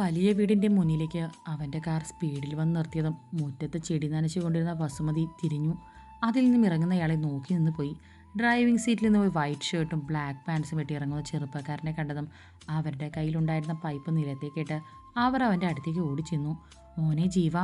വലിയ വീടിന്റെ മുന്നിലേക്ക് അവന്റെ കാർ സ്പീഡിൽ വന്ന് നിർത്തിയതും മുറ്റത്ത് ചെടി നനച്ചുകൊണ്ടിരുന്ന വസുമതി തിരിഞ്ഞു. അതിൽ നിന്നും ഇറങ്ങുന്നയാളെ നോക്കി നിന്ന് പോയി. ഡ്രൈവിംഗ് സീറ്റിൽ നിന്ന് പോയി വൈറ്റ് ഷർട്ടും ബ്ലാക്ക് പാൻസും വെട്ടി ഇറങ്ങുന്ന ചെറുപ്പക്കാരനെ കണ്ടതും അവരുടെ കയ്യിലുണ്ടായിരുന്ന പൈപ്പ് നിലത്തേക്കിട്ട് അവർ അവന്റെ അടുത്തേക്ക് ഓടിച്ചെന്നു. മോനെ ജീവ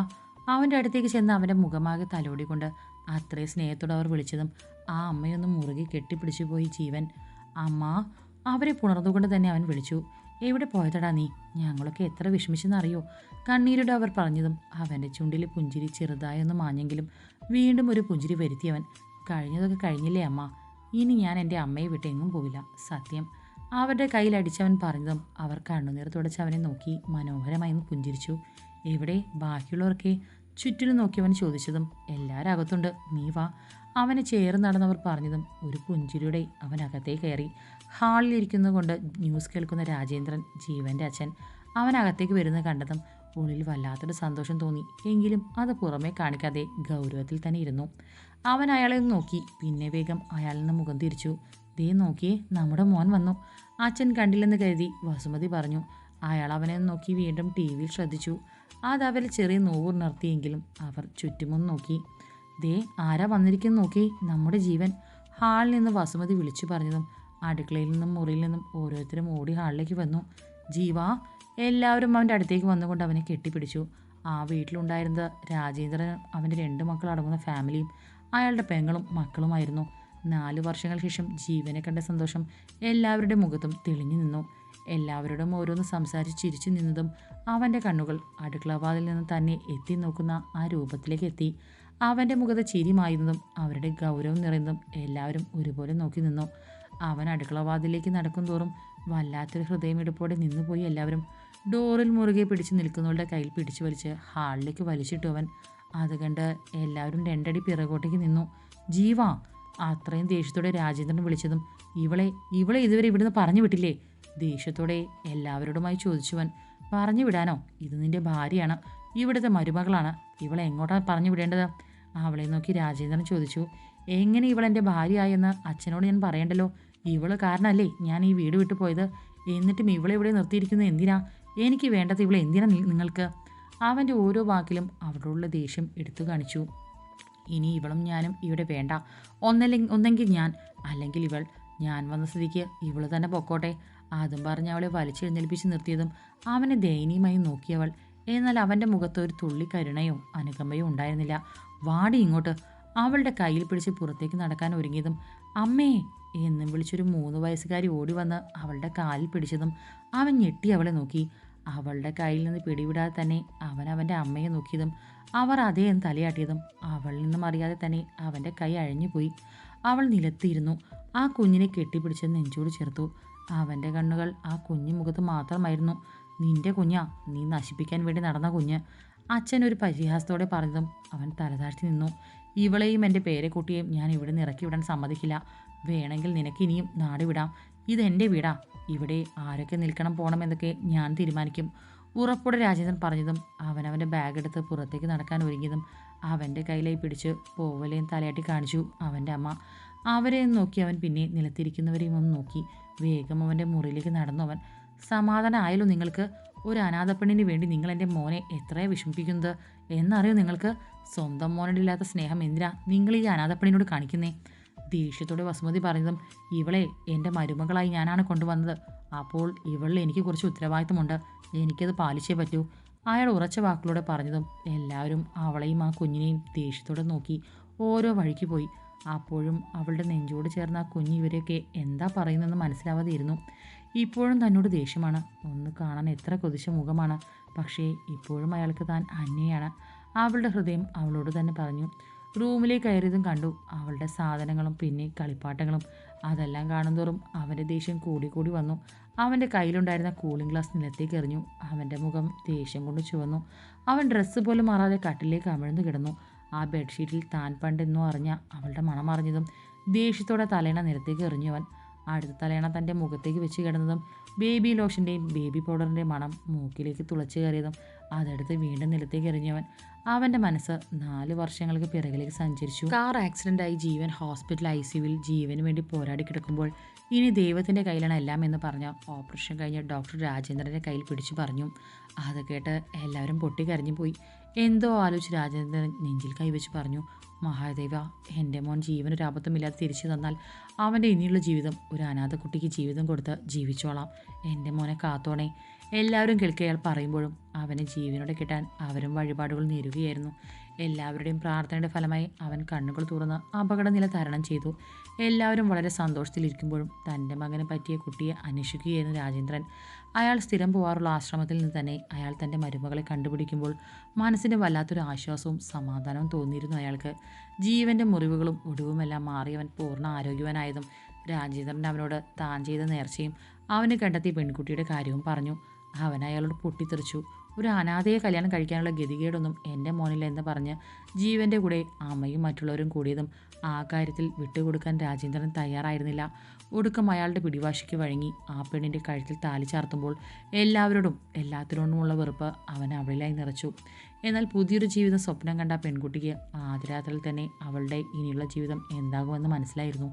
അവന്റെ അടുത്തേക്ക് ചെന്ന് അവന്റെ മുഖമാകെ തലോടിക്കൊണ്ട് അത്രയും സ്നേഹത്തോടെ അവർ വിളിച്ചതും ആ അമ്മയൊന്നും മുറുകെ കെട്ടിപ്പിടിച്ചു പോയി ജീവൻ. അമ്മ അവരെ പുണർന്നുകൊണ്ട് തന്നെ അവൻ വിളിച്ചു. എവിടെ പോയതടാ നീ? ഞങ്ങളൊക്കെ എത്ര വിഷമിച്ചെന്നറിയോ? കണ്ണീരോട് അവർ പറഞ്ഞതും അവന്റെ ചുണ്ടിലെ പുഞ്ചിരി ചെറുതായി ചെറുതായൊന്ന് മാഞ്ഞെങ്കിലും വീണ്ടും ഒരു പുഞ്ചിരി വരുത്തിയവൻ കഴിഞ്ഞതൊക്കെ കഴിഞ്ഞില്ലേ അമ്മ? ഇനി ഞാൻ എന്റെ അമ്മയെ വിട്ട് എങ്ങും പോവില്ല. സത്യം. അവരുടെ കയ്യിലടിച്ചവൻ പറഞ്ഞതും അവർ കണ്ണുനീർ തുടച്ചവനെ നോക്കി മനോഹരമായി ഒന്ന് പുഞ്ചിരിച്ചു. എവിടെ? ബാക്കിയുള്ളവർക്കെ? ചുറ്റിലും നോക്കിയവൻ ചോദിച്ചതും എല്ലാവരും അകത്തുണ്ട് നീ വാ. അവനെ ചേർന്ന് നടന്നവർ പറഞ്ഞതും ഒരു പുഞ്ചിരിയുടെ അവൻ അകത്തേ കയറി. ഹാളിലിരിക്കുന്നത് കൊണ്ട് ന്യൂസ് കേൾക്കുന്ന രാജേന്ദ്രൻ ജീവന്റെ അച്ഛൻ അവൻ അകത്തേക്ക് വരുന്നത് കണ്ടതും ഉള്ളിൽ വല്ലാത്തൊരു സന്തോഷം തോന്നി. എങ്കിലും അത് പുറമേ കാണിക്കാതെ ഗൗരവത്തിൽ തന്നെ ഇരുന്നു. അവൻ അയാളെ നോക്കി. പിന്നെ വേഗം അയാളിൽ നിന്ന് മുഖം തിരിച്ചു. ദേ നോക്കിയേ നമ്മുടെ മോൻ വന്നു. അച്ഛൻ കണ്ടില്ലെന്ന് കരുതി വസുമതി പറഞ്ഞു. അയാൾ അവനെ നോക്കി വീണ്ടും ടി വിയിൽ ശ്രദ്ധിച്ചു. അത് അവരിൽ ചെറിയ നോവുണർത്തിയെങ്കിലും അവർ ചുറ്റുമൊന്ന് നോക്കി. ദേ ആരാ വന്നിരിക്കുന്നു നോക്കി. നമ്മുടെ ജീവൻ. ഹാളിൽ നിന്ന് വസുമതി വിളിച്ചു പറഞ്ഞതും അടുക്കളയിൽ നിന്നും മുറിയിൽ നിന്നും ഓരോരുത്തരും ഓടി ഹാളിലേക്ക് വന്നു. ജീവ എല്ലാവരും അവന്റെ അടുത്തേക്ക് വന്നുകൊണ്ട് അവനെ കെട്ടിപ്പിടിച്ചു. ആ വീട്ടിലുണ്ടായിരുന്ന രാജേന്ദ്രൻ അവന്റെ രണ്ട് മക്കൾ അടങ്ങുന്ന ഫാമിലിയും അയാളുടെ പെങ്ങളും മക്കളുമായിരുന്നു. നാല് വർഷങ്ങൾക്ക് ശേഷം ജീവനെ കണ്ട സന്തോഷം എല്ലാവരുടെ മുഖത്തും തെളിഞ്ഞു നിന്നു. എല്ലാവരോടും ഓരോന്ന് സംസാരിച്ച് ചിരിച്ചു നിന്നതും അവന്റെ കണ്ണുകൾ അടുക്കളവാതിൽ നിന്ന് തന്നെ എത്തി നോക്കുന്ന ആ രൂപത്തിലേക്ക് എത്തി. അവന്റെ മുഖത്ത് ചിരിമായിരുന്നതും അവരുടെ ഗൗരവം നിറയുന്നതും എല്ലാവരും ഒരുപോലെ നോക്കി നിന്നു. അവൻ അടുക്കളവാതിലേക്ക് നടക്കും തോറും വല്ലാത്തൊരു ഹൃദയമെടുപ്പോടെ നിന്നുപോയി എല്ലാവരും. ഡോറിൽ മുറുകെ പിടിച്ച് നിൽക്കുന്നവരുടെ കയ്യിൽ പിടിച്ചു വലിച്ച് ഹാളിലേക്ക് വലിച്ചിട്ടു അവൻ. അത് കണ്ട് എല്ലാവരും രണ്ടടി പിറകോട്ടേക്ക് നിന്നു. ജീവ അത്രയും ദേഷ്യത്തോടെ രാജേന്ദ്രൻ വിളിച്ചതും ഇവളെ ഇവളെ ഇതുവരെ ഇവിടുന്ന് പറഞ്ഞു വിട്ടില്ലേ? ദേഷ്യത്തോടെ എല്ലാവരോടുമായി ചോദിച്ചുവൻ പറഞ്ഞു വിടാനോ? ഇത് നിന്റെ ഭാര്യയാണ്. ഇവിടുത്തെ മരുമകളാണ്. ഇവളെ എങ്ങോട്ടാണ് പറഞ്ഞു വിടേണ്ടത്? അവളെ നോക്കി രാജേന്ദ്രൻ ചോദിച്ചു എങ്ങനെ ഇവളെന്റെ ഭാര്യയായെന്ന് അച്ഛനോട് ഞാൻ പറയണ്ടല്ലോ? ഇവൾ കാരണമല്ലേ ഞാൻ ഈ വീട് വിട്ടു പോയത്? എന്നിട്ടും ഇവളെ ഇവിടെ നിർത്തിയിരിക്കുന്നത് എന്തിനാ? എനിക്ക് വേണ്ടത് ഇവളെ എന്തിനാ നിങ്ങൾക്ക്? അവന്റെ ഓരോ വാക്കിലും അവളോടുള്ള ദേഷ്യം എടുത്തു കാണിച്ചു. ഇനി ഇവളും ഞാനും ഇവിടെ വേണ്ട. ഒന്നല്ലെങ്കിൽ ഒന്നെങ്കിൽ ഞാൻ അല്ലെങ്കിൽ ഇവൾ ഞാൻ വന്ന സ്ഥിതിക്ക് ഇവൾ തന്നെ പൊക്കോട്ടെ. അതും പറഞ്ഞ് അവളെ വലിച്ചെഴുന്നേൽപ്പിച്ച് നിർത്തിയതും അവനെ ദയനീയമായി നോക്കിയവൾ. എന്നാൽ അവന്റെ മുഖത്ത് ഒരു തുള്ളി കരുണയോ അനുകമ്പയോ ഉണ്ടായിരുന്നില്ല. വാടി ഇങ്ങോട്ട്. അവളുടെ കയ്യിൽ പിടിച്ച് പുറത്തേക്ക് നടക്കാൻ ഒരുങ്ങിയതും അമ്മേ എന്നും വിളിച്ചൊരു മൂന്ന് വയസ്സുകാരി ഓടി വന്ന് അവളുടെ കാലിൽ പിടിച്ചതും അവൻ ഞെട്ടി അവളെ നോക്കി. അവളുടെ കയ്യിൽ നിന്ന് പിടിവിടാതെ തന്നെ അവൻ അവന്റെ അമ്മയെ നോക്കിയതും അവർ അതേ എന്ന് തലയാട്ടിയതും അവളിൽ നിന്നും അറിയാതെ തന്നെ അവന്റെ കൈ അഴിഞ്ഞുപോയി. അവൾ നിലത്തിയിരുന്നു ആ കുഞ്ഞിനെ കെട്ടിപ്പിടിച്ച് നെഞ്ചോട് ചേർത്തു. അവന്റെ കണ്ണുകൾ ആ കുഞ്ഞു മുഖത്ത് മാത്രമായിരുന്നു. നിന്റെ കുഞ്ഞാ നീ നശിപ്പിക്കാൻ വേണ്ടി നടന്ന കുഞ്ഞ്. അച്ഛൻ ഒരു പരിഹാസത്തോടെ പറഞ്ഞതും അവൻ തലതാഴ്ത്തി നിന്നു. ഇവളെയും എന്റെ പേരെക്കുട്ടിയെയും ഞാൻ ഇവിടെ നിന്ന് ഇറക്കി വിടാൻ സമ്മതിക്കില്ല. വേണമെങ്കിൽ നിനക്ക് ഇനിയും നാട് വിടാം. ഇതെന്റെ വീടാ. ഇവിടെ ആരൊക്കെ നിൽക്കണം പോകണമെന്നൊക്കെ ഞാൻ തീരുമാനിക്കും. ഉറപ്പോടെ രാജേന്ദ്രൻ പറഞ്ഞതും അവനവന്റെ ബാഗ് എടുത്ത് പുറത്തേക്ക് നടക്കാൻ ഒരുങ്ങിയതും അവന്റെ കയ്യിലായി പിടിച്ച് പോവലേയും തലയാട്ടി കാണിച്ചു അവന്റെ അമ്മ. അവരെ നോക്കി അവൻ പിന്നെ നിലത്തിരിക്കുന്നവരെയും ഒന്ന് നോക്കി. വേഗം അവന്റെ മുറിയിലേക്ക് നടന്നു അവൻ. സമാധാനമായല്ലോ നിങ്ങൾക്ക്. ഒരു അനാഥപ്പെണ്ണിന് വേണ്ടി നിങ്ങൾ എന്റെ മോനെ എത്രയാണ് വിഷമിപ്പിക്കുന്നത്? എന്നറിയോ നിങ്ങൾക്ക്? സ്വന്തം മോനോടില്ലാത്ത സ്നേഹം എന്തിനാ നിങ്ങൾ ഈ അനാഥപ്പെണ്ണിനോട് കാണിക്കുന്നേ? ദേഷ്യത്തോടെ വസുമതി പറഞ്ഞതും ഇവളെ എന്റെ മരുമകളായി ഞാനാണ് കൊണ്ടുവന്നത്. അപ്പോൾ ഇവളിൽ എനിക്ക് കുറച്ച് ഉത്തരവാദിത്തമുണ്ട്. എനിക്കത് പാലിച്ചേ പറ്റൂ. അയാൾ ഉറച്ച വാക്കുകളോടെ പറഞ്ഞതും എല്ലാവരും അവളെയും ആ കുഞ്ഞിനെയും ദേഷ്യത്തോടെ നോക്കി ഓരോ വഴിക്ക് പോയി. അപ്പോഴും അവളുടെ നെഞ്ചോട് ചേർന്ന ആ കുഞ്ഞ് ഇവരെയൊക്കെ എന്താ പറയുന്നതെന്ന് മനസ്സിലാവാതെ ഇരുന്നു ഇപ്പോഴും തന്നോട് ദേഷ്യമാണ്. ഒന്ന് കാണാൻ എത്ര കൊതിച്ച മുഖമാണ്. പക്ഷേ ഇപ്പോഴും അയാൾക്ക് താൻ അന്യയാണ്. അവളുടെ ഹൃദയം അവളോട് തന്നെ പറഞ്ഞു. റൂമിലേക്ക് കയറിയതും കണ്ടു. അവളുടെ സാധനങ്ങളും പിന്നെ കളിപ്പാട്ടങ്ങളും അതെല്ലാം കാണുന്തോറും അവന്റെ ദേഷ്യം കൂടി കൂടി വന്നു. അവന്റെ കയ്യിലുണ്ടായിരുന്ന കൂളിംഗ് ഗ്ലാസ് നിലത്തേക്ക് എറിഞ്ഞു. അവന്റെ മുഖം ദേഷ്യം കൊണ്ട് ചുവന്നു. അവൻ ഡ്രസ്സ് പോലും മാറാതെ കട്ടിലേക്ക് അമിഴ്ന്നു കിടന്നു. ആ ബെഡ്ഷീറ്റിൽ താൻ പണ്ടെന്നോ അറിഞ്ഞ അവളുടെ മണം അറിഞ്ഞതും ദേഷ്യത്തോടെ തലേണ നിരത്തേക്ക് എറിഞ്ഞവൻ അടുത്ത തലേണ തന്റെ മുഖത്തേക്ക് വെച്ച് കിടന്നതും ബേബി ലോഷന്റെയും ബേബി പൗഡറിന്റെയും മണം മൂക്കിലേക്ക് തുളച്ചു കയറിയതും അതെടുത്ത് വീണ്ടും നിലത്തേക്ക് എറിഞ്ഞവൻ അവന്റെ മനസ്സ് നാല് വർഷങ്ങൾക്ക് പിറകിലേക്ക് സഞ്ചരിച്ചു. കാർ ആക്സിഡന്റായി ജീവൻ ഹോസ്പിറ്റൽ ഐ സിയുവിൽ ജീവന് വേണ്ടി പോരാടി കിടക്കുമ്പോൾ ഇനി ദൈവത്തിന്റെ കയ്യിലാണ് എല്ലാം എന്ന് പറഞ്ഞ ഓപ്പറേഷൻ കഴിഞ്ഞ ഡോക്ടർ രാജേന്ദ്രന്റെ കയ്യിൽ പിടിച്ചു പറഞ്ഞു. അത് കേട്ട് എല്ലാവരും പൊട്ടിക്കരഞ്ഞു പോയി. എന്തോ ആലോചിച്ച് രാജേന്ദ്രൻ നെഞ്ചിൽ കൈവച്ച് പറഞ്ഞു മഹാദേവ എന്റെ മോൻ ജീവനൊരു അബദ്ധമില്ലാതെ തിരിച്ചു തന്നാൽ അവന്റെ ഇനിയുള്ള ജീവിതം ഒരു അനാഥ കുട്ടിക്ക് ജീവിതം കൊടുത്ത് ജീവിച്ചോളാം. എന്റെ മോനെ കാത്തോണേ. എല്ലാവരും കേൾക്കയാൾ പറയുമ്പോഴും അവനെ ജീവനോടെ കിട്ടാൻ അവരും വഴിപാടുകൾ നേരുകയായിരുന്നു. എല്ലാവരുടെയും പ്രാർത്ഥനയുടെ ഫലമായി അവൻ കണ്ണുകൾ തുറന്ന് അപകടനില തരണം ചെയ്തു. എല്ലാവരും വളരെ സന്തോഷത്തിലിരിക്കുമ്പോഴും തന്റെ മകനെ പറ്റിയ കുട്ടിയെ അന്വേഷിക്കുകയായിരുന്നു രാജേന്ദ്രൻ. അയാൾ സ്ഥിരം പോകാറുള്ള ആശ്രമത്തിൽ നിന്ന് തന്നെ അയാൾ തന്റെ മരുമകളെ കണ്ടുപിടിക്കുമ്പോൾ മനസ്സിന്റെ വല്ലാത്തൊരു ആശ്വാസവും സമാധാനവും തോന്നിയിരുന്നു അയാൾക്ക്. ജീവന്റെ മുറിവുകളും ഒടിവുമെല്ലാം മാറിയവൻ പൂർണ ആരോഗ്യവാനായതും രാജേന്ദ്രൻ അവനോട് താൻ ചെയ്ത നേർച്ചയും അവനെ കണ്ടെത്തിയ പെൺകുട്ടിയുടെ കാര്യവും പറഞ്ഞു. അവൻ അയാളോട് പൊട്ടിത്തെറിച്ചു. ഒരു അനാഥയെ കല്യാണം കഴിക്കാനുള്ള ഗതികേടൊന്നും എന്റെ മോനില്ല എന്ന് പറഞ്ഞ് ജീവന്റെ കൂടെ അമ്മയും മറ്റുള്ളവരും കൂടിയതും ആ കാര്യത്തിൽ വിട്ടുകൊടുക്കാൻ രാജേന്ദ്രൻ തയ്യാറായിരുന്നില്ല. ഒടുക്കം അയാളുടെ പിടിവാശിക്ക് വഴങ്ങി ആ പെണ്ണിന്റെ കഴുത്തിൽ താലി ചാർത്തുമ്പോൾ എല്ലാവരോടും എല്ലാത്തിനോടുമുള്ള വെറുപ്പ് അവൻ അവളിലായി നിറച്ചു. എന്നാൽ പുതിയൊരു ജീവിതം സ്വപ്നം കണ്ട പെൺകുട്ടിക്ക് ആദ്യരാത്രിയിൽ തന്നെ അവളുടെ ഇനിയുള്ള ജീവിതം എന്താകുമെന്ന് മനസ്സിലായിരുന്നു.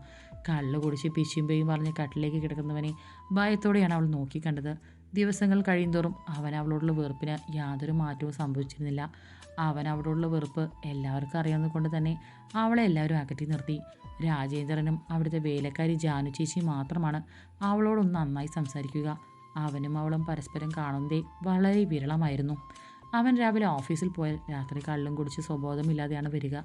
കള്ള് കുടിച്ച് പിശുമ്പയും പറഞ്ഞ് കട്ടിലേക്ക് കിടക്കുന്നവനെ ഭയത്തോടെയാണ് അവൾ നോക്കിക്കണ്ടത് ദിവസങ്ങൾ കഴിയുന്തോറും അവൻ അവളോടുള്ള വെറുപ്പിന് യാതൊരു മാറ്റവും സംഭവിച്ചിരുന്നില്ല. അവൻ അവളോടുള്ള വെറുപ്പ് എല്ലാവർക്കും അറിയാവുന്നത് കൊണ്ട് തന്നെ അവളെ എല്ലാവരും അകറ്റി നിർത്തി. രാജേന്ദ്രനും അവിടുത്തെ വേലക്കാരി ജാനു ചേച്ചി മാത്രമാണ് അവളോടൊന്ന് നന്നായി സംസാരിക്കുക. അവനും അവളും പരസ്പരം കാണുന്നതേ വളരെ വിരളമായിരുന്നു. അവൻ രാവിലെ ഓഫീസിൽ പോയാൽ രാത്രി കള്ളും കുടിച്ച് സ്വബോധമില്ലാതെയാണ് വരിക.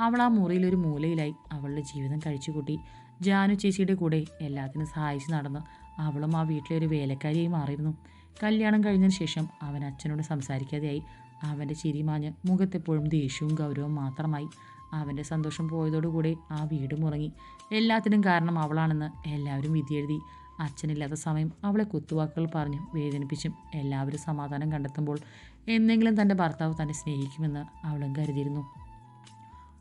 അവൾ ആ മുറിയിലൊരു മൂലയിലായി അവളുടെ ജീവിതം കഴിച്ചുകൂട്ടി. ജാനു ചേച്ചിയുടെ കൂടെ എല്ലാത്തിനും സഹായിച്ച് നടന്ന് അവളും ആ വീട്ടിലെ ഒരു വേലക്കാരിയായി മാറിയിരുന്നു. കല്യാണം കഴിഞ്ഞതിന് ശേഷം അവൻ അച്ഛനോട് സംസാരിക്കാതെയായി അവന്റെ ചിരി മാഞ്ഞ് മുഖത്തെപ്പോഴും ദേഷ്യവും ഗൗരവവും മാത്രമായി. അവന്റെ സന്തോഷം പോയതോടുകൂടെ ആ വീട് മുറങ്ങി. എല്ലാത്തിനും കാരണം അവളാണെന്ന് എല്ലാവരും വിധിയെഴുതി. അച്ഛനില്ലാത്ത സമയം അവളെ കുത്തുവാക്കുകൾ പറഞ്ഞ് വേദനിപ്പിച്ചും എല്ലാവരും സമാധാനം കണ്ടെത്തുമ്പോൾ എന്നെങ്കിലും തന്റെ ഭർത്താവ് തന്നെ സ്നേഹിക്കുമെന്ന് അവളും കരുതിയിരുന്നു.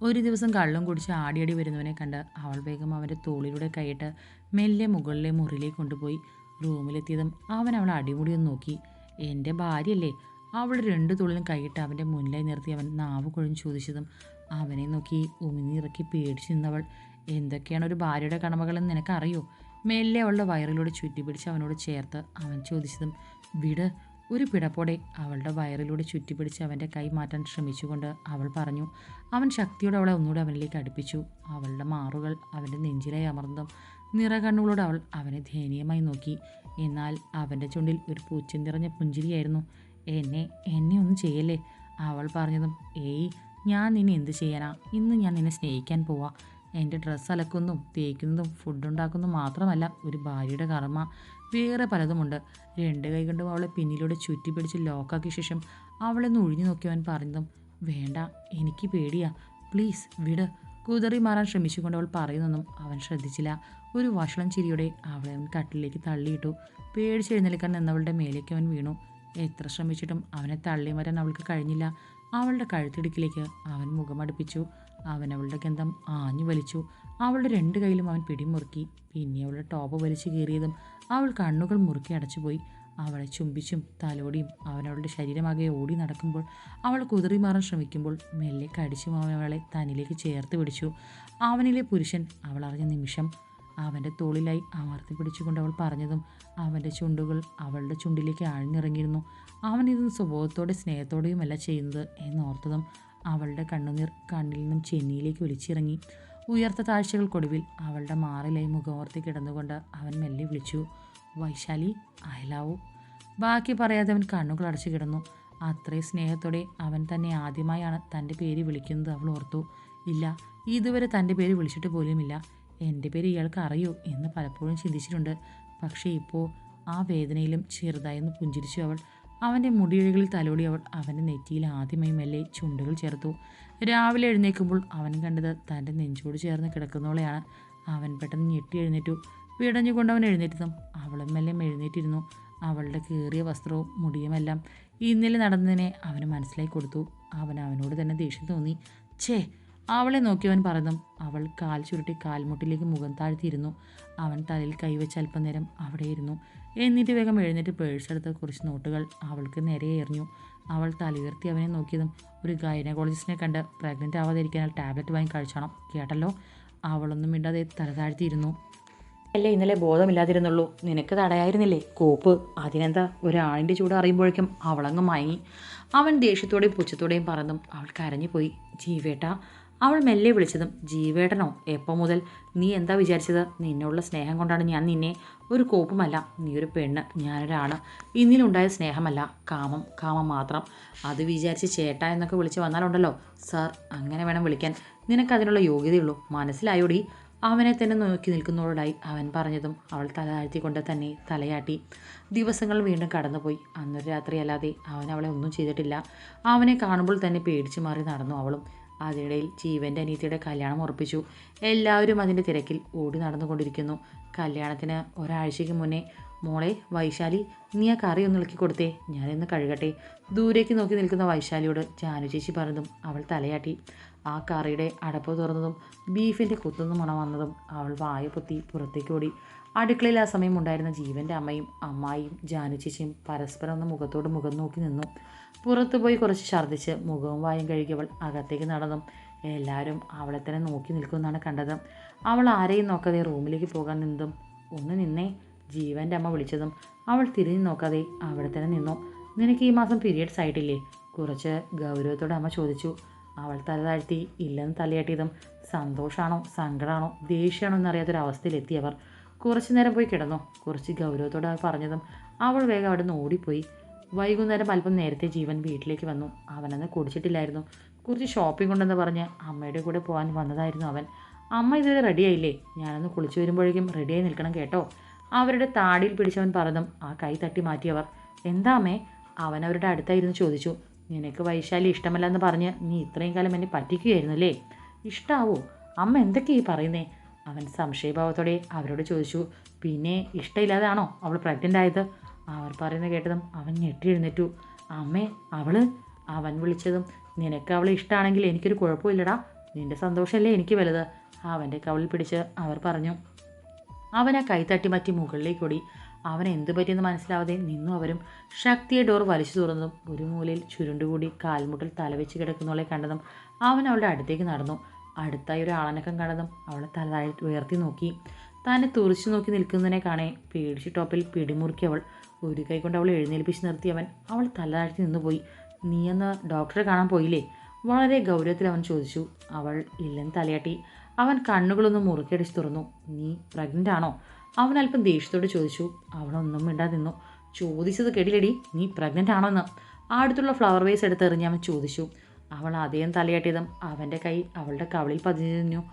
ഒരു ദിവസം കള്ളും കുടിച്ച് ആടിയടി വരുന്നവനെ കണ്ട് അവൾ വേഗം അവന്റെ തോളിലൂടെ കൈയിട്ട് മെല്ലെ മുകളിലെ മുറിയിലേക്ക് കൊണ്ടുപോയി. റൂമിലെത്തിയതും അവൻ അവളെ അടിമുടിയൊന്ന് നോക്കി. എന്റെ ഭാര്യയല്ലേ? അവൾ രണ്ടു തുള്ളിലും കൈയിട്ട് അവന്റെ മുന്നിലായി നിർത്തി അവൻ നാവ് കൊഴിഞ്ഞ് ചോദിച്ചതും അവനെ നോക്കി ഉമിനിറക്കി പേടിച്ചു നിന്നവൾ എന്തൊക്കെയാണ് ഒരു ഭാര്യയുടെ കടമകളെന്ന് നിനക്കറിയോ? മെല്ലെ അവളുടെ വയറിലൂടെ ചുറ്റിപ്പിടിച്ച് അവനോട് ചേർത്ത് അവൻ ചോദിച്ചതും വിട് ഒരു പിടപ്പോടെ. അവളുടെ വയറിലൂടെ ചുറ്റിപ്പിടിച്ച് അവന്റെ കൈ മാറ്റാൻ ശ്രമിച്ചുകൊണ്ട് അവൾ പറഞ്ഞു അവൻ ശക്തിയോടെ അവളെ ഒന്നുകൂടെ അവനിലേക്ക് അടുപ്പിച്ചു. അവളുടെ മാറുകൾ അവന്റെ നെഞ്ചിലായി അമർന്നതും നിറകണ്ണുകളോട് അവൾ അവനെ ദയനീയമായി നോക്കി. എന്നാൽ അവന്റെ ചുണ്ടിൽ ഒരു പൂച്ച നിറഞ്ഞ പുഞ്ചിരിയായിരുന്നു. എന്നെ എന്നെ ഒന്നും ചെയ്യല്ലേ? അവൾ പറഞ്ഞതും ഏയ് ഞാൻ നിന്നെ എന്ത് ചെയ്യാനാ? ഇന്ന് ഞാൻ നിന്നെ സ്നേഹിക്കാൻ പോവാ. എന്റെ ഡ്രസ്സ് അലക്കുന്നതും തേക്കുന്നതും ഫുഡ് ഉണ്ടാക്കുന്നതും മാത്രമല്ല ഒരു ഭാര്യയുടെ കർമ്മ. വേറെ പലതുമുണ്ട്. രണ്ട് കൈ കൊണ്ടും അവളെ പിന്നിലൂടെ ചുറ്റി പിടിച്ച് ലോക്കാക്കിയ ശേഷം അവളെ ഒന്ന് ഒഴിഞ്ഞു നോക്കിയവൻ പറഞ്ഞതും വേണ്ട എനിക്ക് പേടിയാ. പ്ലീസ് വിട്. കുതറി മാറാൻ ശ്രമിച്ചുകൊണ്ട് അവൾ പറയുന്നൊന്നും അവൻ ശ്രദ്ധിച്ചില്ല. ഒരു വഷളം ചിരിയോടെ അവളെ അവൻ കട്ടിലേക്ക് തള്ളിയിട്ടു. പേടിച്ചെഴുന്നേൽക്കാൻ നിന്നവളുടെ മേലേക്ക് അവൻ വീണു. എത്ര ശ്രമിച്ചിട്ടും അവനെ തള്ളി മാറ്റാൻ അവൾക്ക് കഴിഞ്ഞില്ല. അവളുടെ കഴുത്തിടുക്കിലേക്ക് അവൻ മുഖമടുപ്പിച്ചു. അവൻ അവളുടെ ഗന്ധം ആഞ്ഞു വലിച്ചു. അവളുടെ രണ്ട് കൈയിലും അവൻ പിടിമുറുക്കി. പിന്നെ അവളുടെ ടോപ്പ് വലിച്ചു കീറിയതും അവൾ കണ്ണുകൾ മുറുക്കി അടച്ചുപോയി. അവളെ ചുംബിച്ചും തലോടിയും അവൻ അവളുടെ ശരീരമാകെ ഓടി നടക്കുമ്പോൾ അവൾ കുതിറി മാറാൻ ശ്രമിക്കുമ്പോൾ മെല്ലെ കടിച്ചും അവൻ അവളെ തന്നിലേക്ക് ചേർത്ത് പിടിച്ചു. അവനിലെ പുരുഷൻ അവൾ അറിഞ്ഞ നിമിഷം അവന്റെ തോളിലായി അമർത്തി പിടിച്ചുകൊണ്ട് അവൾ പറഞ്ഞതും അവന്റെ ചുണ്ടുകൾ അവളുടെ ചുണ്ടിലേക്ക് ആഴ്ന്നിറങ്ങിയിരുന്നു. അവൻ സ്വഭാവത്തോടെ സ്നേഹത്തോടെയുമല്ല ചെയ്യുന്നത് എന്നോർത്തതും അവളുടെ കണ്ണുനീർ കണ്ണിൽ നിന്നും ചെന്നിയിലേക്ക് ഒലിച്ചിറങ്ങി. ഉയർത്ത താഴ്ചകൾക്കൊടുവിൽ അവളുടെ മാറിലായി മുഖമോർത്തി കിടന്നുകൊണ്ട് അവൻ മെല്ലെ വിളിച്ചു വൈശാലി അയലാവൂ? ബാക്കി പറയാതെ അവൻ കണ്ണുകൾ അടച്ചു കിടന്നു. അത്രയും സ്നേഹത്തോടെ അവൻ തന്നെ ആദ്യമായാണ് തന്റെ പേര് വിളിക്കുന്നത് അവൾ ഓർത്തു. ഇല്ല ഇതുവരെ തന്റെ പേര് വിളിച്ചിട്ട് പോലുമില്ല. എന്റെ പേര് ഇയാൾക്ക് അറിയോ എന്ന് പലപ്പോഴും ചിന്തിച്ചിട്ടുണ്ട്. പക്ഷേ ഇപ്പോൾ ആ വേദനയിലും ചെറുതായെന്ന് പുഞ്ചിരിച്ചു അവൾ. അവന്റെ മുടിയിഴകളിൽ തലോടി അവൾ അവന്റെ നെറ്റിയിൽ ആദ്യമായി മെല്ലെ ചുണ്ടുകൾ ചേർത്തു. രാവിലെ എഴുന്നേൽക്കുമ്പോൾ അവൻ കണ്ടത് തന്റെ നെഞ്ചോട് ചേർന്ന് കിടക്കുന്നവളെയാണ്. അവൻ പെട്ടെന്ന് ഞെട്ടി എഴുന്നേറ്റു. വിടഞ്ഞുകൊണ്ട് അവൻ എഴുന്നേറ്റതും അവളും മെല്ലെ എഴുന്നേറ്റിരുന്നു. അവളുടെ കീറിയ വസ്ത്രവും മുടിയുമെല്ലാം ഇന്നലെ നടന്നതിനെ അവന് മനസ്സിലാക്കി കൊടുത്തു. അവൻ അവനോട് തന്നെ ദേഷ്യം തോന്നി. ഛേ അവളെ നോക്കിയവൻ പറഞ്ഞു അവൾ കാൽ ചുരുട്ടി കാൽമുട്ടിലേക്ക് മുഖം താഴ്ത്തിയിരുന്നു. അവൻ തലയിൽ കൈവച്ച് അല്പനേരം അവിടെയിരുന്നു എന്നിട്ട് വേഗം എഴുന്നേറ്റ് പേഴ്സെടുത്ത കുറച്ച് നോട്ടുകൾ അവൾക്ക് നേരെ എറിഞ്ഞു. അവൾ തലയുയർത്തി അവനെ നോക്കിയതും ഒരു ഗൈനക്കോളജിസ്റ്റിനെ കണ്ട് പ്രഗ്നന്റ് ആവാതിരിക്കാൻ ടാബ്ലറ്റ് വാങ്ങി കഴിച്ചണം? കേട്ടല്ലോ. അവളൊന്നും മിണ്ടാതെ തല താഴ്ത്തിയിരുന്നു. അല്ലേ ഇന്നലെ ബോധമില്ലാതിരുന്നുള്ളൂ. നിനക്ക് തടയായിരുന്നില്ലേ? കോപ്പ്. അതിനെന്താ? ഒരാളിന്റെ ചൂട് അറിയുമ്പോഴേക്കും അവളങ്ങ് മയങ്ങി. അവൻ ദേഷ്യത്തോടെയും പുച്ഛത്തോടെയും പറഞ്ഞു അവൾ കരഞ്ഞുപോയി. ജീവേട്ട അവൾ മെല്ലെ വിളിച്ചതും ജീവേട്ടനോ എപ്പോൾ മുതൽ? നീ എന്താ വിചാരിച്ചത്? നിന്നോടുള്ള സ്നേഹം കൊണ്ടാണ് ഞാൻ നിന്നെ ഒരു കോപ്പുമല്ല നീ ഒരു പെണ്ണ് ഞാനൊരാണ്. ഇന്നിലുണ്ടായ സ്നേഹമല്ല കാമം കാമം മാത്രം. അത് വിചാരിച്ച് ചേട്ട എന്നൊക്കെ വിളിച്ച് വന്നാലുണ്ടല്ലോ. സാർ അങ്ങനെ വേണം വിളിക്കാൻ. നിനക്കതിനുള്ള യോഗ്യതയുള്ളൂ. മനസ്സിലായോടി? അവനെ തന്നെ നോക്കി നിൽക്കുന്നതോടായി അവൻ പറഞ്ഞതും അവൾ തല താഴ്ത്തിക്കൊണ്ട് തന്നെ തലയാട്ടി. ദിവസങ്ങൾ വീണ്ടും കടന്നുപോയി. അന്നൊരു രാത്രിയല്ലാതെ അവൻ അവളെ ഒന്നും ചെയ്തിട്ടില്ല. അവനെ കാണുമ്പോൾ തന്നെ പേടിച്ചു മാറി നടന്നു അവളും. അതിനിടയിൽ ജീവന്റെ അനീതിയുടെ കല്യാണം ഉറപ്പിച്ചു. എല്ലാവരും അതിന്റെ തിരക്കിൽ ഓടി നടന്നുകൊണ്ടിരിക്കുന്നു. കല്യാണത്തിന് ഒരാഴ്ചയ്ക്ക് മുന്നേ മോളെ വൈശാലി നീ ആ കറി ഒന്ന് ഇളക്കി കൊടുത്തേ. ഞാനിന്ന് കഴുകട്ടെ. ദൂരേക്ക് നോക്കി നിൽക്കുന്ന വൈശാലിയോട് ജാനു ചേച്ചി പറഞ്ഞതും അവൾ തലയാട്ടി. ആ കറിയുടെ അടപ്പ് തുറന്നതും ബീഫിന്റെ കുത്തുന്ന മണം വന്നതും അവൾ വായ പൊത്തി പുറത്തേക്ക് ഓടി. അടുക്കളയിൽ ആ സമയം ഉണ്ടായിരുന്ന ജീവന്റെ അമ്മയും അമ്മായിയും ജാനു ചേച്ചിയും പരസ്പരം ഒന്ന് മുഖത്തോട് മുഖം നോക്കി നിന്നു. പുറത്തുപോയി കുറച്ച് ഛർദ്ദിച്ച് മുഖവും വായും കഴുകിയവൾ അകത്തേക്ക് നടന്നും. എല്ലാവരും അവളെ തന്നെ നോക്കി നിൽക്കുമെന്നാണ് കണ്ടത്. അവൾ ആരെയും നോക്കാതെ റൂമിലേക്ക് പോകാൻ നിന്നതും ഒന്ന് നിന്നേ ജീവന്റെ അമ്മ വിളിച്ചതും അവൾ തിരിഞ്ഞു നോക്കാതെ അവിടെ തന്നെ നിന്നു. നിനക്ക് ഈ മാസം പീരിയഡ്സ് ആയിട്ടില്ലേ? കുറച്ച് ഗൗരവത്തോടെ അമ്മ ചോദിച്ചു. അവൾ തല താഴ്ത്തി ഇല്ലെന്ന് തലയാട്ടിയതും സന്തോഷമാണോ സങ്കടമാണോ ദേഷ്യമാണോ എന്നറിയാത്തൊരവസ്ഥയിലെത്തിയവർ കുറച്ചു നേരം പോയി കിടന്നോ. കുറച്ച് ഗൗരവത്തോടെ പറഞ്ഞതും അവൾ വേഗം അവിടെ നിന്ന് ഓടിപ്പോയി. വൈകുന്നേരം അല്പം നേരത്തെ ജീവൻ വീട്ടിലേക്ക് വന്നു. അവനന്ന് കുടിച്ചിട്ടില്ലായിരുന്നു. കുറച്ച് ഷോപ്പിംഗ് ഉണ്ടെന്ന് പറഞ്ഞ് അമ്മയുടെ കൂടെ പോകാൻ വന്നതായിരുന്നു അവൻ. അമ്മ ഇതുവരെ റെഡിയായില്ലേ ഞാനൊന്ന് കുളിച്ചു വരുമ്പോഴേക്കും റെഡിയായി നിൽക്കണം കേട്ടോ. അവരുടെ താടിയിൽ പിടിച്ചവൻ പറഞ്ഞതും ആ കൈ തട്ടി മാറ്റിയവർ. എന്താ അമ്മേ? അവൻ അവരുടെ അടുത്തായിരുന്നു ചോദിച്ചു. നിനക്ക് വൈശാലി ഇഷ്ടമല്ല എന്ന് പറഞ്ഞ് നീ ഇത്രയും കാലം എന്നെ പറ്റിക്കുകയായിരുന്നു അല്ലേ ഇഷ്ടാവോ. അമ്മ എന്തൊക്കെയായി പറയുന്നേ? അവൻ സംശയഭാവത്തോടെ അവരോട് ചോദിച്ചു പിന്നെ ഇഷ്ടമില്ലാതാണോ അവൾ പ്രഗ്നന്റ് ആയത്? അവർ പറയുന്നത് കേട്ടതും അവൻ ഞെട്ടി എഴുന്നേറ്റു. അമ്മേ അവൾ അവൻ വിളിച്ചതും നിനക്ക് അവളെ ഇഷ്ടമാണെങ്കിൽ എനിക്കൊരു കുഴപ്പമില്ലടാ നിന്റെ സന്തോഷമല്ലേ എനിക്ക് വലുത്? അവന്റെ കവളിൽ പിടിച്ച് അവർ പറഞ്ഞു. അവൻ ആ കൈ തട്ടി മാറ്റി മുകളിലേക്ക് ഓടി. അവൻ എന്തു പറ്റിയെന്ന് മനസ്സിലാവാതെ നിന്നു അവരും. ശക്തിയെ ഡോർ വലിച്ചു തുറന്നതും ഒരു മൂലയിൽ ചുരുണ്ടുകൂടി കാൽമുട്ടിൽ തലവെച്ച് കിടക്കുന്നവളെ കണ്ടതും അവൻ അവളുടെ അടുത്തേക്ക് നടന്നു. അടുത്തായി ഒരു ആളനക്കം കണ്ടതും അവളെ തല ഉയർത്തി നോക്കി. തന്നെ തുറിച്ചു നോക്കി നിൽക്കുന്നതിനെ കാണേ പേടിച്ച് ടോപ്പിൽ പിടിമുറുക്കി അവൾ. ഒരു കൈ കൊണ്ട് അവൾ എഴുന്നേൽപ്പിച്ച് നിർത്തി അവൻ അവൾ തല താഴ്ത്തി നിന്നുപോയി. നീ എന്ന് ഡോക്ടറെ കാണാൻ പോയില്ലേ? വളരെ ഗൗരവത്തിൽ അവൻ ചോദിച്ചു. അവൾ ഇല്ലെന്ന് തലയാട്ടി. അവൻ കണ്ണുകളൊന്നും മുറുക്കിയടിച്ച് തുറന്നു. നീ പ്രഗ്നന്റ് ആണോ? അവൻ അല്പം ദേഷ്യത്തോട് ചോദിച്ചു. അവളൊന്നും മിണ്ടാതെ നിന്നു. ചോദിച്ചത് കേട്ടില്ലടി. നീ പ്രഗ്നന്റ് ആണോ എന്ന് ആ അടുത്തുള്ള ഫ്ലവർ വേസ് എടുത്തെറിഞ്ഞ് അവൻ ചോദിച്ചു. അവൾ അദ്ദേഹം തലയാട്ടിയതും അവന്റെ കൈ അവളുടെ കവളിൽ പതിഞ്ഞു.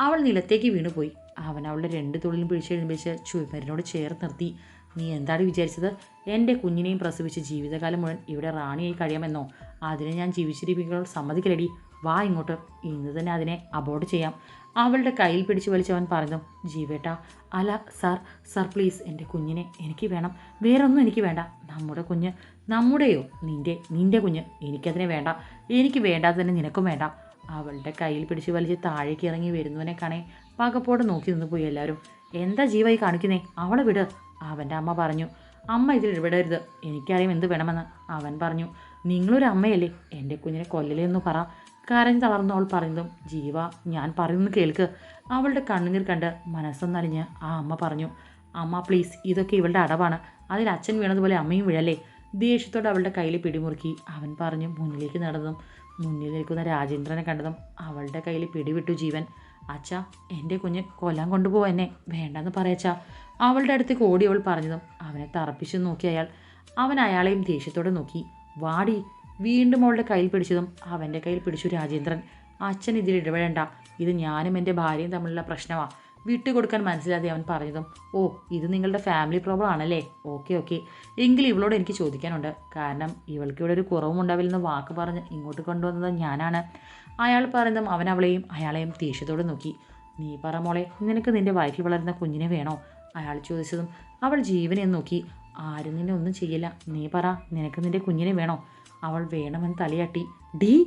അവൾ നിലത്തേക്ക് വീണുപോയി. അവൻ അവളുടെ രണ്ട് തൊഴിലും പിടിച്ചെഴുന്നേച്ച് ചുമരിനോട് ചേർത്ത് നിർത്തി. നീ എന്താണ് വിചാരിച്ചത്? എന്റെ കുഞ്ഞിനെയും പ്രസവിച്ച് ജീവിതകാലം മുഴുവൻ ഇവിടെ റാണിയായി കഴിയാമെന്നോ? അതിനെ ഞാൻ ജീവിച്ചിരിപ്പിക്കുമ്പോൾ സമ്മതിക്കലടി വാ ഇങ്ങോട്ട്. ഇന്ന് തന്നെ അതിനെ അബോർഡ് ചെയ്യാം. അവളുടെ കയ്യിൽ പിടിച്ച് വലിച്ചവൻ പറഞ്ഞു ജീവേട്ട അല സാർ സർ പ്ലീസ് എന്റെ കുഞ്ഞിനെ എനിക്ക് വേണം. വേറൊന്നും എനിക്ക് വേണ്ട. നമ്മുടെ കുഞ്ഞ് നമ്മുടെയോ? നിന്റെ നിന്റെ കുഞ്ഞ്. എനിക്കതിനെ വേണ്ട. എനിക്ക് വേണ്ടാതെ തന്നെ നിനക്കും വേണ്ട. അവളുടെ കയ്യിൽ പിടിച്ച് വലിച്ച് താഴേക്ക് ഇറങ്ങി വരുന്നവനെ കാണേ. പകപ്പോടെ നോക്കി നിന്ന് പോയി എല്ലാവരും എന്താ ജീവായി കാണിക്കുന്നേ? അവളെ വിട്. അവന്റെ അമ്മ പറഞ്ഞു. അമ്മ ഇതിൽ ഇടപെടരുത്. എനിക്കറിയാം എന്ത് വേണമെന്ന്. അവൻ പറഞ്ഞു. നിങ്ങളൊരു അമ്മയല്ലേ? എന്റെ കുഞ്ഞിനെ കൊല്ലലേ എന്ന് പറ. കരഞ്ഞ് തളർന്ന് അവൾ പറഞ്ഞതും ജീവ ഞാൻ പറയുന്നത് കേൾക്ക്. അവളുടെ കണ്ണുനീർ കണ്ട് മനസ്സൊന്നലിഞ്ഞ് ആ അമ്മ പറഞ്ഞു. അമ്മ പ്ലീസ് ഇതൊക്കെ ഇവളുടെ അടവാണ്. അതിൽ അച്ഛൻ വീണതുപോലെ അമ്മയും വീഴല്ലേ? ദേഷ്യത്തോടെ അവളുടെ കയ്യിൽ പിടിമുറുക്കി. അവൻ പറഞ്ഞു മുന്നിലേക്ക് നടന്നതും മുന്നിൽ നിൽക്കുന്ന രാജേന്ദ്രനെ കണ്ടതും അവളുടെ കയ്യിൽ പിടിവിട്ടു ജീവൻ. അച്ഛ എന്റെ കുഞ്ഞ് കൊല്ലാൻ കൊണ്ടുപോകാൻ എന്നെ. വേണ്ടെന്ന് പറയച്ചാ. അവളുടെ അടുത്തേക്ക് ഓടി അവൾ പറഞ്ഞതും അവനെ തറപ്പിച്ചു നോക്കി അയാൾ. അവൻ അയാളെയും ദേഷ്യത്തോടെ നോക്കി. വാടി. വീണ്ടും അവളുടെ കയ്യിൽ പിടിച്ചതും അവന്റെ കയ്യിൽ പിടിച്ചു രാജേന്ദ്രൻ. അച്ഛൻ ഇതിൽ ഇടപെടേണ്ട. ഇത് ഞാനും എന്റെ ഭാര്യയും തമ്മിലുള്ള പ്രശ്നമാണ് വിട്ടുകൊടുക്കാൻ മനസ്സിലാതെ അവൻ പറഞ്ഞതും ഓ ഇത് നിങ്ങളുടെ ഫാമിലി പ്രോബ്ലം ആണല്ലേ? ഓക്കെ ഓക്കെ എങ്കിൽ ഇവളോട് എനിക്ക് ചോദിക്കാനുണ്ട്. കാരണം ഇവൾക്ക് ഇവിടെ ഒരു കുറവും ഉണ്ടാവില്ലെന്ന് വാക്ക് പറഞ്ഞ് ഇങ്ങോട്ട് കൊണ്ടുവന്നത് ഞാനാണ്. അയാൾ പറയുന്നതും അവൻ അവളെയും അയാളെയും ദേഷ്യത്തോടെ നോക്കി. നീ പറ മോളെ നിനക്ക് നിന്റെ വയറ്റിൽ വളരുന്ന കുഞ്ഞിനെ വേണോ? അയാൾ ചോദിച്ചതും അവൾ ജീവനെ നോക്കി. ആരും നിന്നെ ഒന്നും ചെയ്യില്ല. നീ പറ നിനക്ക് നിന്റെ കുഞ്ഞിനെ വേണോ? അവൾ വേണമെന്ന് തലയാട്ടി. ഡീ